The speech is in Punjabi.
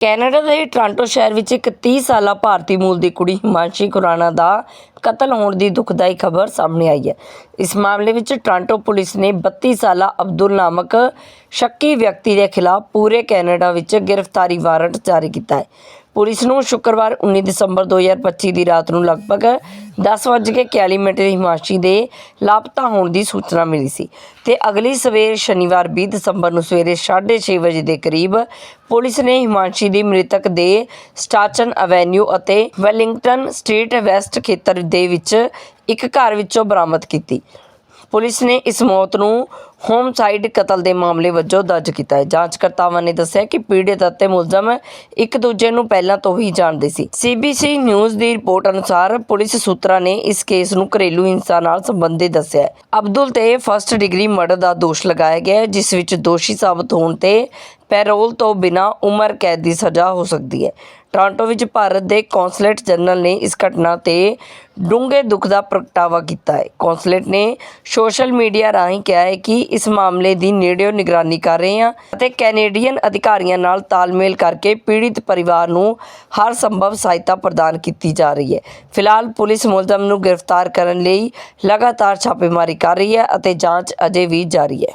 ਕੈਨੇਡਾ ਦੇ ਟੋਰਾਂਟੋ ਸ਼ਹਿਰ ਵਿੱਚ ਇੱਕ 30 ਸਾਲਾ ਭਾਰਤੀ ਮੂਲ ਦੀ ਕੁੜੀ ਹਿਮਾਂਸ਼ੀ ਖੁਰਾਨਾ ਦਾ ਕਤਲ ਹੋਣ ਦੀ ਦੁਖਦਾਈ ਖਬਰ ਸਾਹਮਣੇ ਆਈ ਹੈ। ਇਸ ਮਾਮਲੇ ਵਿੱਚ ਟੋਰਾਂਟੋ ਪੁਲਿਸ ਨੇ 32 ਸਾਲਾ ਅਬਦੁਲ ਨਾਮਕ ਸ਼ੱਕੀ ਵਿਅਕਤੀ ਦੇ ਖਿਲਾਫ ਪੂਰੇ ਕੈਨੇਡਾ ਵਿੱਚ ਗ੍ਰਿਫਤਾਰੀ ਵਾਰੰਟ ਜਾਰੀ ਕੀਤਾ ਹੈ। ਪੁਲਿਸ ਨੂੰ ਸ਼ੁੱਕਰਵਾਰ 19 ਦਸੰਬਰ 2025 ਦੀ ਰਾਤ ਨੂੰ ਲਗਭਗ 10:41 ਮਿੰਟ ਦੇ ਹਿਮਾਂਸ਼ੀ ਦੇ ਲਾਪਤਾ ਹੋਣ ਦੀ ਸੂਚਨਾ ਮਿਲੀ ਸੀ ਤੇ ਅਗਲੀ ਸਵੇਰ ਸ਼ਨੀਵਾਰ 20 ਦਸੰਬਰ ਨੂੰ ਸਵੇਰੇ 6:30 ਵਜੇ ਦੇ ਕਰੀਬ ਪੁਲਿਸ ਨੇ ਹਿਮਾਂਸ਼ੀ ਦੀ ਮ੍ਰਿਤਕ ਦੇ ਸਟਾਚਨ ਐਵੇਨਿਊ ਅਤੇ ਵੈਲਿੰਗਟਨ ਸਟਰੀਟ ਵੈਸਟ ਖੇਤਰ ਦੇ ਵਿੱਚ ਇੱਕ ਘਰ ਵਿੱਚੋਂ ਬਰਾਮਦ ਕੀਤੀ। ਪੁਲਿਸ ਨੇ ਇਸ ਮੌਤ ਨੂੰ ਹੋਮਸਾਈਡ ਕਤਲ ਦੇ ਮਾਮਲੇ ਵਜੋਂ ਦਰਜ ਕੀਤਾ ਹੈ। ਜਾਂਚਕਰਤਾਵਾਂ ਨੇ ਦੱਸਿਆ ਕਿ ਪੀੜਤ ਅਤੇ ਮੁਲਜ਼ਮ ਇੱਕ ਦੂਜੇ ਨੂੰ ਪਹਿਲਾਂ ਤੋਂ ਹੀ ਜਾਣਦੇ ਸੀ। ਸੀਬੀਸੀ ਨਿਊਜ਼ ਦੀ ਰਿਪੋਰਟ ਅਨੁਸਾਰ ਪੁਲਿਸ ਸੂਤਰਾਂ ਨੇ ਇਸ ਕੇਸ ਨੂੰ ਘਰੇਲੂ ਹਿੰਸਾ ਨਾਲ ਸੰਬੰਧਿਤ ਦੱਸਿਆ ਹੈ। ਅਬਦੁਲ ਤੇ ਫਸਟ ਡਿਗਰੀ ਮਰਡਰ ਦਾ ਦੋਸ਼ ਲਗਾਇਆ ਗਿਆ ਜਿਸ ਵਿੱਚ ਦੋਸ਼ੀ ਸਾਬਤ ਹੋਣ ਤੇ ਪੈਰੋਲ ਤੋਂ ਬਿਨਾਂ ਉਮਰ ਕੈਦ ਦੀ ਸਜ਼ਾ ਹੋ ਸਕਦੀ ਹੈ। ਟੋਰਾਂਟੋ ਵਿੱਚ ਭਾਰਤ ਦੇ ਕੌਂਸਲੇਟ ਜਨਰਲ ਨੇ ਇਸ ਘਟਨਾ ਤੇ ਡੂੰਘੇ ਦੁੱਖ ਦਾ ਪ੍ਰਗਟਾਵਾ ਕੀਤਾ ਹੈ। ਕੌਂਸਲੇਟ ਨੇ ਸੋਸ਼ਲ ਮੀਡੀਆ ਰਾਹੀਂ ਕਿਹਾ ਹੈ ਕਿ ਇਸ ਮਾਮਲੇ ਦੀ ਨੇੜਿਓਂ ਨਿਗਰਾਨੀ ਕਰ ਰਹੇ ਹਾਂ ਅਤੇ ਕੈਨੇਡੀਅਨ ਅਧਿਕਾਰੀਆਂ ਨਾਲ ਤਾਲਮੇਲ ਕਰਕੇ ਪੀੜਿਤ ਪਰਿਵਾਰ ਨੂੰ ਹਰ ਸੰਭਵ ਸਹਾਇਤਾ ਪ੍ਰਦਾਨ ਕੀਤੀ ਜਾ ਰਹੀ ਹੈ। ਫਿਲਹਾਲ ਪੁਲਿਸ ਮੁਲਜ਼ਮ ਨੂੰ ਗ੍ਰਿਫਤਾਰ ਕਰਨ ਲਈ ਲਗਾਤਾਰ ਛਾਪੇਮਾਰੀ ਕਰ ਰਹੀ ਹੈ ਅਤੇ ਜਾਂਚ ਅਜੇ ਵੀ ਜਾਰੀ ਹੈ।